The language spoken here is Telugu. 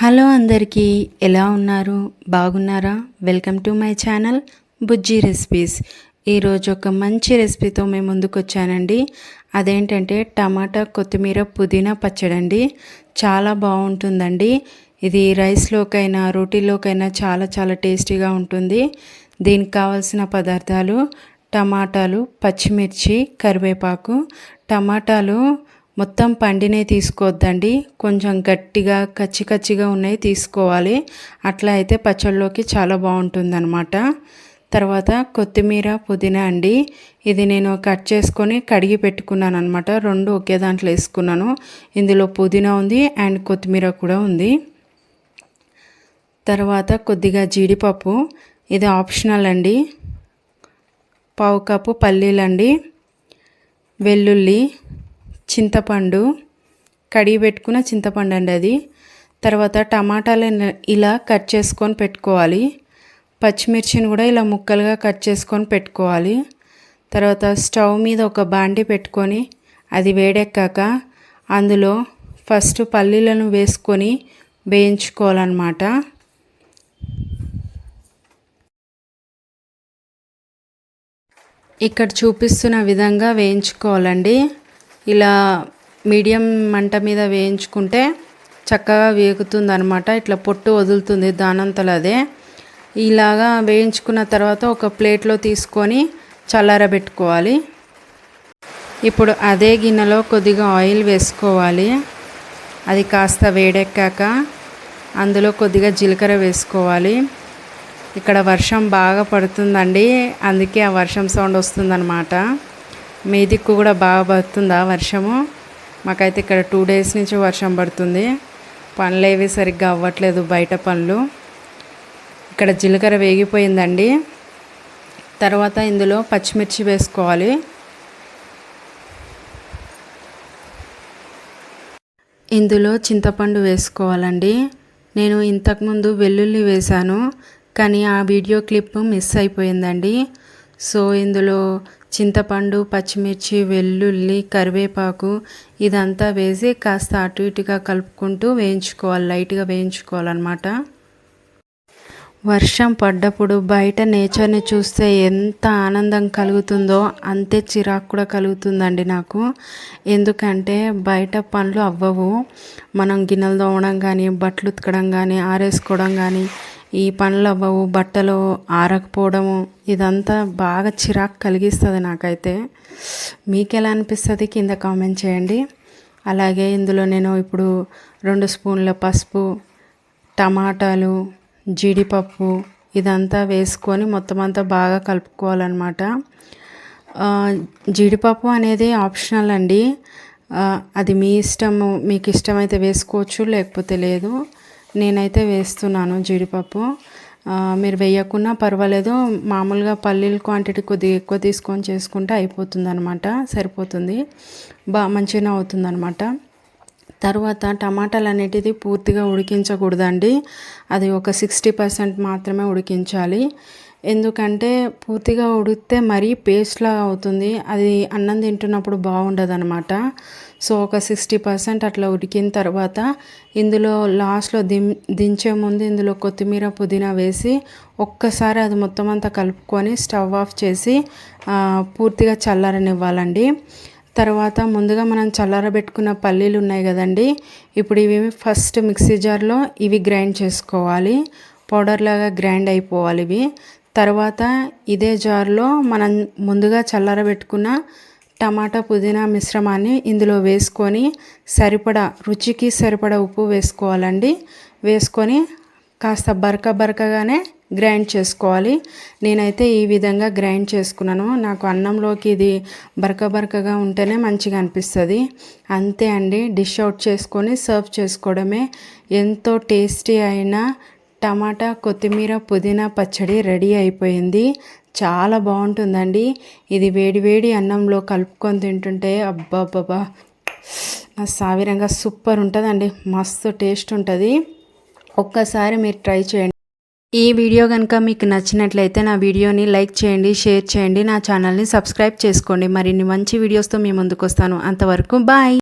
హలో అందరికీ ఎలా ఉన్నారు? బాగున్నారా? Welcome to my channel Bujji recipes. ఈరోజు ఒక మంచి రెసిపీతో మేము ముందుకు వచ్చానండి. అదేంటంటే టమాటా కొత్తిమీర పుదీనా పచ్చడండి. చాలా బాగుంటుందండి. ఇది రైస్లోకైనా రోటీలోకైనా చాలా చాలా టేస్టీగా ఉంటుంది. దీనికి కావాల్సిన పదార్థాలు టమాటాలు పచ్చిమిర్చి కరివేపాకు టమాటాలు మొత్తం పండినే తీసుకోవద్దండి. కొంచెం గట్టిగా కచ్చి కచ్చిగా ఉన్నాయి తీసుకోవాలి. అట్లా అయితే పచ్చళ్ళలోకి చాలా బాగుంటుందన్నమాట. తర్వాత కొత్తిమీర పుదీనా అండి. ఇది నేను కట్ చేసుకొని కడిగి పెట్టుకున్నాను అనమాట రెండు ఒకే దాంట్లో వేసుకున్నాను. ఇందులో పుదీనా ఉంది అండ్ కొత్తిమీర కూడా ఉంది. తర్వాత కొద్దిగా జీడిపప్పు. ఇది ఆప్షనల్ అండి. పావు కప్పు పల్లీలండి. వెల్లుల్లి. చింతపండు కడిగి పెట్టుకున్న చింతపండు అండి అది. తర్వాత టమాటాలు ఇలా కట్ చేసుకొని పెట్టుకోవాలి. పచ్చిమిర్చిని కూడా ఇలా ముక్కలుగా కట్ చేసుకొని పెట్టుకోవాలి. తర్వాత స్టవ్ మీద ఒక బాండి పెట్టుకొని అది వేడెక్కాక అందులో ఫస్ట్ పల్లీలను వేసుకొని వేయించుకోవాలన్నమాట. ఇక్కడ చూపిస్తున్న విధంగా వేయించుకోవాలండి. ఇలా మీడియం మంట మీద వేయించుకుంటే చక్కగా వేగుతుంది అనమాట ఇట్లా పొట్టు వదులుతుంది దానంతలో అదే. ఇలాగా వేయించుకున్న తర్వాత ఒక ప్లేట్లో తీసుకొని చల్లారబెట్టుకోవాలి. ఇప్పుడు అదే గిన్నెలో కొద్దిగా ఆయిల్ వేసుకోవాలి. అది కాస్త వేడెక్కాక అందులో కొద్దిగా జీలకర్ర వేసుకోవాలి. ఇక్కడ వర్షం బాగా పడుతుందండి. అందుకే ఆ వర్షం సౌండ్ వస్తుందన్నమాట. మీ దిక్కు కూడా బాగా పడుతుందా వర్షము. మాకైతే ఇక్కడ టూ డేస్ నుంచి వర్షం పడుతుంది. పనులు ఏవి సరిగ్గా అవ్వట్లేదు బయట పనులు. ఇక్కడ జీలకర్ర వేగిపోయిందండి. తర్వాత ఇందులో పచ్చిమిర్చి వేసుకోవాలి. ఇందులో చింతపండు వేసుకోవాలండి. నేను ఇంతకుముందు వెల్లుల్లి వేశాను కానీ ఆ వీడియో క్లిప్ మిస్ అయిపోయిందండి. సో ఇందులో చింతపండు పచ్చిమిర్చి వెల్లుల్లి కరివేపాకు ఇదంతా వేసి కాస్త అటు ఇటుగా కలుపుకుంటూ వేయించుకోవాలి లైట్గా వేయించుకోవాలన్నమాట. వర్షం పడ్డప్పుడు బయట నేచర్ని చూస్తే ఎంత ఆనందం కలుగుతుందో అంతే చిరాకు కూడా కలుగుతుందండి నాకు. ఎందుకంటే బయట పనులు అవ్వవు. మనం గిన్నెలు తోమడం కానీ బట్టలు ఉతకడం కానీ ఆరేసుకోవడం కానీ ఈ పనులు అవ్వవు బట్టలు ఆరకపోవడము ఇదంతా బాగా చిరాకు కలిగిస్తుంది నాకైతే. మీకు ఎలా అనిపిస్తుంది? కింద కామెంట్ చేయండి. అలాగే ఇందులో నేను ఇప్పుడు రెండు స్పూన్ల పసుపు టమాటాలు జీడిపప్పు ఇదంతా వేసుకొని మొత్తం అంతా బాగా కలుపుకోవాలన్నమాట. జీడిపప్పు అనేది ఆప్షనల్ అండి. అది మీ ఇష్టము మీకు ఇష్టమైతే వేసుకోవచ్చు లేకపోతే లేదు. నేనైతే వేస్తున్నాను జీడిపప్పు. మీరు వేయకున్నా పర్వాలేదు మామూలుగా పల్లీల క్వాంటిటీ కొద్దిగా ఎక్కువ తీసుకొని చేసుకుంటే అయిపోతుంది అనమాట సరిపోతుంది. బా మంచిగా అవుతుంది అనమాట తర్వాత టమాటాలు అనేటిది పూర్తిగా ఉడికించకూడదండి. అది ఒక సిక్స్టీ పర్సెంట్ మాత్రమే ఉడికించాలి. ఎందుకంటే పూర్తిగా ఉడికితే మరీ పేస్ట్లా అవుతుంది. అది అన్నం తింటున్నప్పుడు బాగుండదు అనమాట సో ఒక సిక్స్టీ పర్సెంట్ అట్లా ఉడికిన తర్వాత ఇందులో లాస్ట్లో దిం దించే ముందు ఇందులో కొత్తిమీర పుదీనా వేసి ఒక్కసారి అది మొత్తం అంతా కలుపుకొని స్టవ్ ఆఫ్ చేసి పూర్తిగా చల్లారనివ్వాలండి. తర్వాత ముందుగా మనం చల్లారబెట్టుకున్న పల్లీలు ఉన్నాయి కదండి. ఇప్పుడు ఇవి ఫస్ట్ మిక్సీ జార్లో ఇవి గ్రైండ్ చేసుకోవాలి. పౌడర్ లాగా గ్రైండ్ అయిపోవాలి ఇవి. తర్వాత ఇదే జార్లో మనం ముందుగా చల్లరబెట్టుకున్న టమాటా పుదీనా మిశ్రమాన్ని ఇందులో వేసుకొని సరిపడా రుచికి సరిపడా ఉప్పు వేసుకోవాలండి. వేసుకొని కాస్త బరక బరకగానే గ్రైండ్ చేసుకోవాలి. నేనైతే ఈ విధంగా గ్రైండ్ చేసుకున్నాను. నాకు అన్నంలోకి ఇది బరక బరకగా ఉంటేనే మంచిగా అనిపిస్తుంది. అంతే అండి డిష్ అవుట్ చేసుకొని సర్వ్ చేసుకోవడమే ఎంతో టేస్టీ అయిన టమాటా కొత్తిమీర పుదీనా పచ్చడి రెడీ అయిపోయింది. చాలా బాగుంటుందండి. ఇది వేడివేడి అన్నంలో కలుపుకొని తింటుంటే అబ్బాబ్బాబా నా సావిరంగా సూపర్ ఉంటుందండి. మస్తు టేస్ట్ ఉంటుంది. ఒక్కసారి మీరు ట్రై చేయండి. ఈ వీడియో కనుక మీకు నచ్చినట్లయితే నా వీడియోని లైక్ చేయండి షేర్ చేయండి. నా ఛానల్ని సబ్స్క్రైబ్ చేసుకోండి. మరిన్ని మంచి వీడియోస్తో మీ ముందుకు వస్తాను అంతవరకు బాయ్!